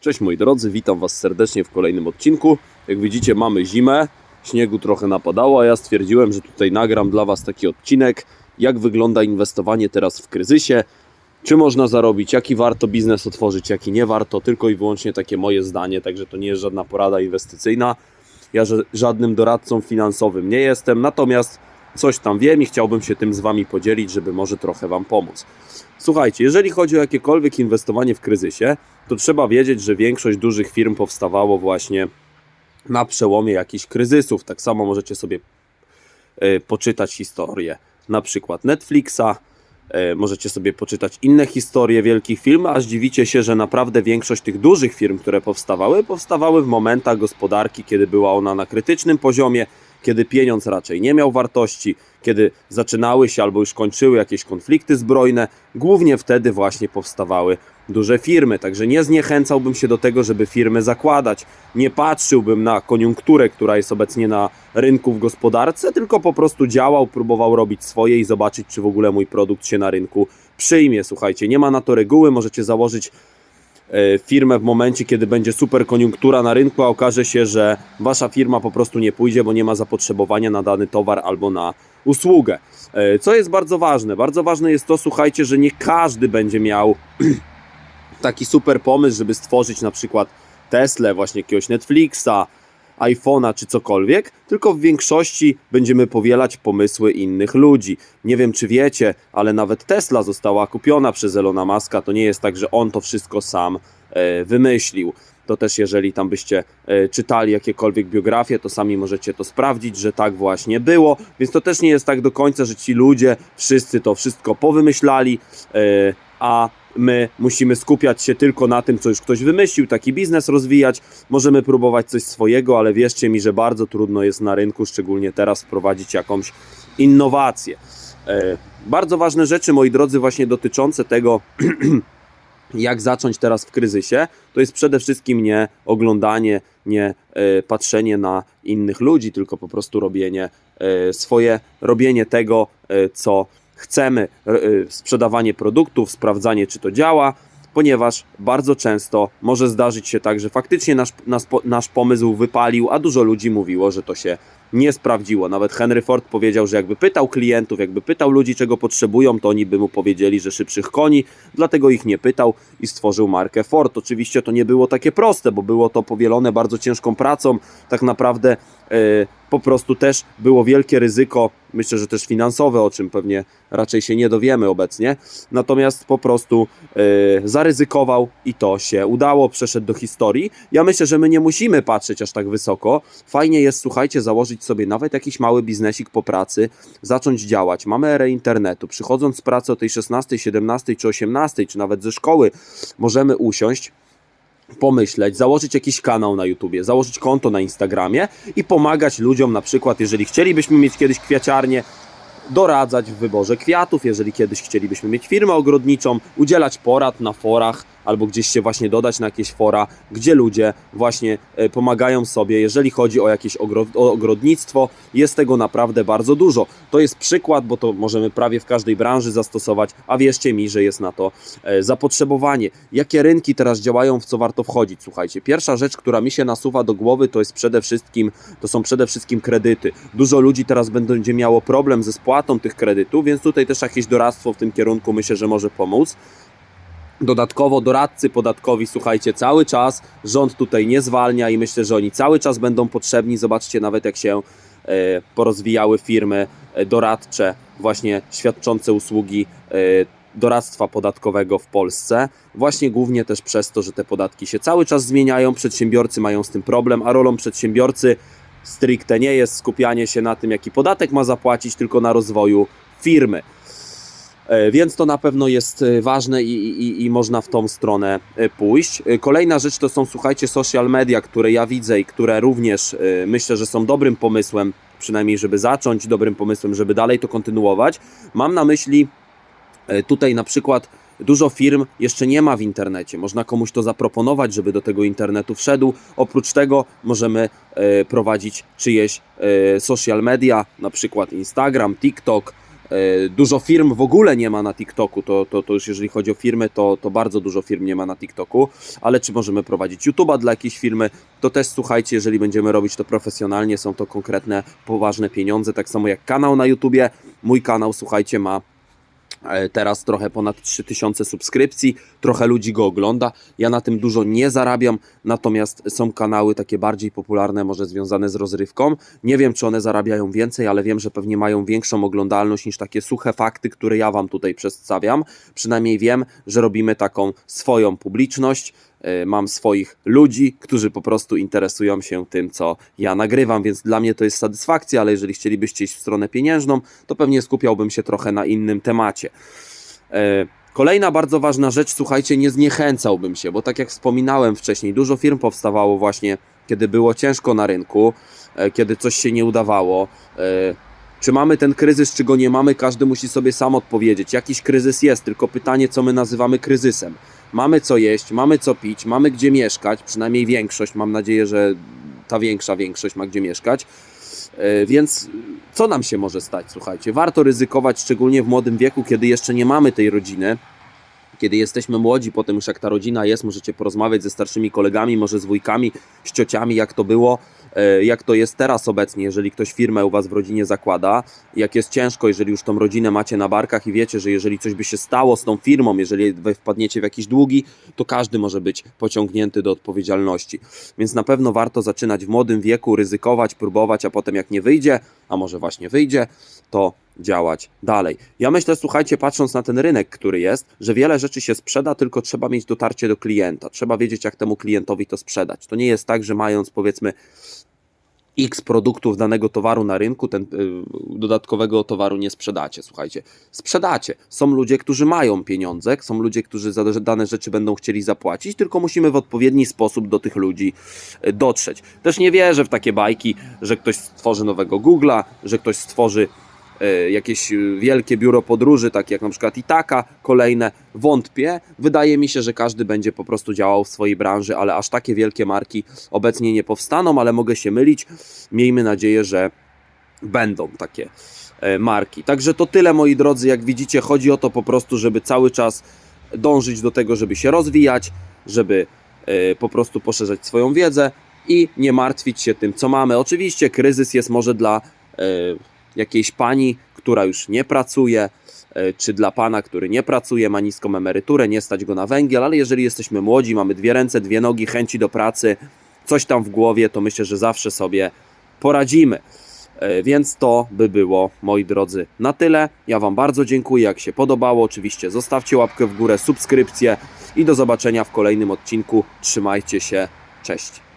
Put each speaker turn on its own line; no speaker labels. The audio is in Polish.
Cześć moi drodzy, witam Was serdecznie w kolejnym odcinku. Jak widzicie, mamy zimę, śniegu trochę napadało, a ja stwierdziłem, że tutaj nagram dla Was taki odcinek, jak wygląda inwestowanie teraz w kryzysie, czy można zarobić, jaki warto biznes otworzyć, jaki nie warto, tylko i wyłącznie takie moje zdanie, także to nie jest żadna porada inwestycyjna. Ja żadnym doradcą finansowym nie jestem, natomiast coś tam wiem i chciałbym się tym z Wami podzielić, żeby może trochę Wam pomóc. Słuchajcie, jeżeli chodzi o jakiekolwiek inwestowanie w kryzysie, to trzeba wiedzieć, że większość dużych firm powstawało właśnie na przełomie jakichś kryzysów. Tak samo możecie sobie e, poczytać historię na przykład Netflixa, e, możecie sobie poczytać inne historie wielkich firm, a zdziwicie się, że naprawdę większość tych dużych firm, które powstawały, powstawały w momentach gospodarki, kiedy była ona na krytycznym poziomie, kiedy pieniądz raczej nie miał wartości, kiedy zaczynały się albo już kończyły jakieś konflikty zbrojne, głównie wtedy właśnie powstawały duże firmy. Także nie zniechęcałbym się do tego, żeby firmy zakładać. Nie patrzyłbym na koniunkturę, która jest obecnie na rynku w gospodarce, tylko po prostu działał, próbował robić swoje i zobaczyć, czy w ogóle mój produkt się na rynku przyjmie. Słuchajcie, nie ma na to reguły, możecie założyć firmę w momencie, kiedy będzie super koniunktura na rynku, a okaże się, że wasza firma po prostu nie pójdzie, bo nie ma zapotrzebowania na dany towar albo na usługę. E, Co jest bardzo ważne? Bardzo ważne jest to, słuchajcie, że nie każdy będzie miał taki super pomysł, żeby stworzyć na przykład Tesla, właśnie jakiegoś Netflixa, iPhone'a czy cokolwiek, tylko w większości będziemy powielać pomysły innych ludzi. Nie wiem czy wiecie, ale nawet Tesla została kupiona przez Elona Muska. To nie jest tak, że on to wszystko sam e, wymyślił. To też jeżeli tam byście e, czytali jakiekolwiek biografie, to sami możecie to sprawdzić, że tak właśnie było. Więc to też nie jest tak do końca, że ci ludzie wszyscy to wszystko powymyślali, e, a my musimy skupiać się tylko na tym, co już ktoś wymyślił, taki biznes rozwijać. Możemy próbować coś swojego, ale wierzcie mi, że bardzo trudno jest na rynku, szczególnie teraz, wprowadzić jakąś innowację. E, Bardzo ważne rzeczy, moi drodzy, właśnie dotyczące tego, jak zacząć teraz w kryzysie, to jest przede wszystkim nie oglądanie, nie e, patrzenie na innych ludzi, tylko po prostu robienie e, swoje, robienie tego, co chcemy, r- y, sprzedawanie produktów, sprawdzanie, czy to działa, ponieważ bardzo często może zdarzyć się tak, że faktycznie nasz, nasz, nasz pomysł wypalił, a dużo ludzi mówiło, że to się nie sprawdziło. Nawet Henry Ford powiedział, że jakby pytał klientów, jakby pytał ludzi, czego potrzebują, to oni by mu powiedzieli, że szybszych koni, dlatego ich nie pytał i stworzył markę Ford. Oczywiście to nie było takie proste, bo było to powielone bardzo ciężką pracą. Tak naprawdę e, po prostu też było wielkie ryzyko, myślę, że też finansowe, o czym pewnie raczej się nie dowiemy obecnie. Natomiast po prostu e, zaryzykował i to się udało, przeszedł do historii. Ja myślę, że my nie musimy patrzeć aż tak wysoko. Fajnie jest, słuchajcie, założyć sobie nawet jakiś mały biznesik po pracy, zacząć działać. Mamy erę internetu. Przychodząc z pracy o tej 16, 17 czy 18, czy nawet ze szkoły, możemy usiąść pomyśleć, założyć jakiś kanał na YouTubie, założyć konto na Instagramie i pomagać ludziom, na przykład, jeżeli chcielibyśmy mieć kiedyś kwiaciarnię, doradzać w wyborze kwiatów, jeżeli kiedyś chcielibyśmy mieć firmę ogrodniczą, udzielać porad na forach albo gdzieś się właśnie dodać na jakieś fora, gdzie ludzie właśnie e, pomagają sobie, jeżeli chodzi o jakieś ogrodnictwo, jest tego naprawdę bardzo dużo. To jest przykład, bo to możemy prawie w każdej branży zastosować, a wierzcie mi, że jest na to e, zapotrzebowanie. Jakie rynki teraz działają, w co warto wchodzić? Słuchajcie, pierwsza rzecz, która mi się nasuwa do głowy, to jest przede wszystkim, to są przede wszystkim kredyty. Dużo ludzi teraz będzie miało problem ze spłatą tych kredytów, więc tutaj też jakieś doradztwo w tym kierunku myślę, że może pomóc. Dodatkowo doradcy podatkowi, słuchajcie, cały czas rząd tutaj nie zwalnia i myślę, że oni cały czas będą potrzebni. Zobaczcie nawet jak się e, porozwijały firmy e, doradcze, właśnie świadczące usługi e, doradztwa podatkowego w Polsce. Właśnie głównie też przez to, że te podatki się cały czas zmieniają, przedsiębiorcy mają z tym problem, a rolą przedsiębiorcy stricte nie jest skupianie się na tym, jaki podatek ma zapłacić, tylko na rozwoju firmy. E, Więc to na pewno jest e, ważne i, i, i można w tą stronę e, pójść. Kolejna rzecz to są, słuchajcie, social media, które ja widzę i które również myślę, że są dobrym pomysłem, przynajmniej żeby zacząć, dobrym pomysłem, żeby dalej to kontynuować. Mam na myśli tutaj na przykład dużo firm jeszcze nie ma w internecie. Można komuś to zaproponować, żeby do tego internetu wszedł. Oprócz tego możemy e, prowadzić czyjeś e, social media, na przykład Instagram, TikTok, E, Dużo firm w ogóle nie ma na TikToku, to, to, to już jeżeli chodzi o firmy, to, to bardzo dużo firm nie ma na TikToku, ale czy możemy prowadzić YouTube'a dla jakiejś firmy, to też słuchajcie, jeżeli będziemy robić to profesjonalnie, są to konkretne, poważne pieniądze, tak samo jak kanał na YouTubie. Mój kanał, słuchajcie, ma e, teraz trochę ponad 3000 subskrypcji, trochę ludzi go ogląda. Ja na tym dużo nie zarabiam, natomiast są kanały takie bardziej popularne, może związane z rozrywką. Nie wiem, czy one zarabiają więcej, ale wiem, że pewnie mają większą oglądalność niż takie suche fakty, które ja Wam tutaj przedstawiam. Przynajmniej wiem, że robimy taką swoją publiczność. E, Mam swoich ludzi, którzy po prostu interesują się tym, co ja nagrywam, więc dla mnie to jest satysfakcja, ale jeżeli chcielibyście iść w stronę pieniężną, to pewnie skupiałbym się trochę na innym temacie. E, Kolejna bardzo ważna rzecz, słuchajcie, nie zniechęcałbym się, bo tak jak wspominałem wcześniej, dużo firm powstawało właśnie, kiedy było ciężko na rynku, e, kiedy coś się nie udawało. Czy mamy ten kryzys, czy go nie mamy, każdy musi sobie sam odpowiedzieć. Jakiś kryzys jest, tylko pytanie, co my nazywamy kryzysem. Mamy co jeść, mamy co pić, mamy gdzie mieszkać, przynajmniej większość, mam nadzieję, że ta większa większość ma gdzie mieszkać. E, Więc co nam się może stać? Słuchajcie, warto ryzykować, szczególnie w młodym wieku, kiedy jeszcze nie mamy tej rodziny. Kiedy jesteśmy młodzi, potem już jak ta rodzina jest, możecie porozmawiać ze starszymi kolegami, może z wujkami, z ciociami, jak to było, jak to jest teraz obecnie, jeżeli ktoś firmę u Was w rodzinie zakłada, jak jest ciężko, jeżeli już tą rodzinę macie na barkach i wiecie, że jeżeli coś by się stało z tą firmą, jeżeli wpadniecie w jakieś długi, to każdy może być pociągnięty do odpowiedzialności. Więc na pewno warto zaczynać w młodym wieku, ryzykować, próbować, a potem jak nie wyjdzie, a może właśnie wyjdzie, to działać dalej. Ja myślę, słuchajcie, patrząc na ten rynek, który jest, że wiele rzeczy się sprzeda, tylko trzeba mieć dotarcie do klienta. Trzeba wiedzieć, jak temu klientowi to sprzedać. To nie jest tak, że mając powiedzmy X produktów danego towaru na rynku, ten y, dodatkowego towaru nie sprzedacie. Słuchajcie, sprzedacie. Są ludzie, którzy mają pieniądze, są ludzie, którzy za dane rzeczy będą chcieli zapłacić, tylko musimy w odpowiedni sposób do tych ludzi y, dotrzeć. Też nie wierzę w takie bajki, że ktoś stworzy nowego Google'a, że ktoś stworzy jakieś y, wielkie biuro podróży, takie jak na przykład Itaka, kolejne. Wątpię. Wydaje mi się, że każdy będzie po prostu działał w swojej branży, ale aż takie wielkie marki obecnie nie powstaną, ale mogę się mylić. Miejmy nadzieję, że będą takie e, marki. Także to tyle, moi drodzy. Jak widzicie, chodzi o to po prostu, żeby cały czas dążyć do tego, żeby się rozwijać, żeby e, po prostu poszerzać swoją wiedzę i nie martwić się tym, co mamy. Oczywiście kryzys jest może dla e, jakiejś pani, która już nie pracuje, e, czy dla pana, który nie pracuje, ma niską emeryturę, nie stać go na węgiel, ale jeżeli jesteśmy młodzi, mamy dwie ręce, dwie nogi, chęci do pracy, coś tam w głowie, to myślę, że zawsze sobie poradzimy. E, Więc to by było, moi drodzy, na tyle. Ja Wam bardzo dziękuję. Jak się podobało, oczywiście zostawcie łapkę w górę, subskrypcję i do zobaczenia w kolejnym odcinku. Trzymajcie się. Cześć.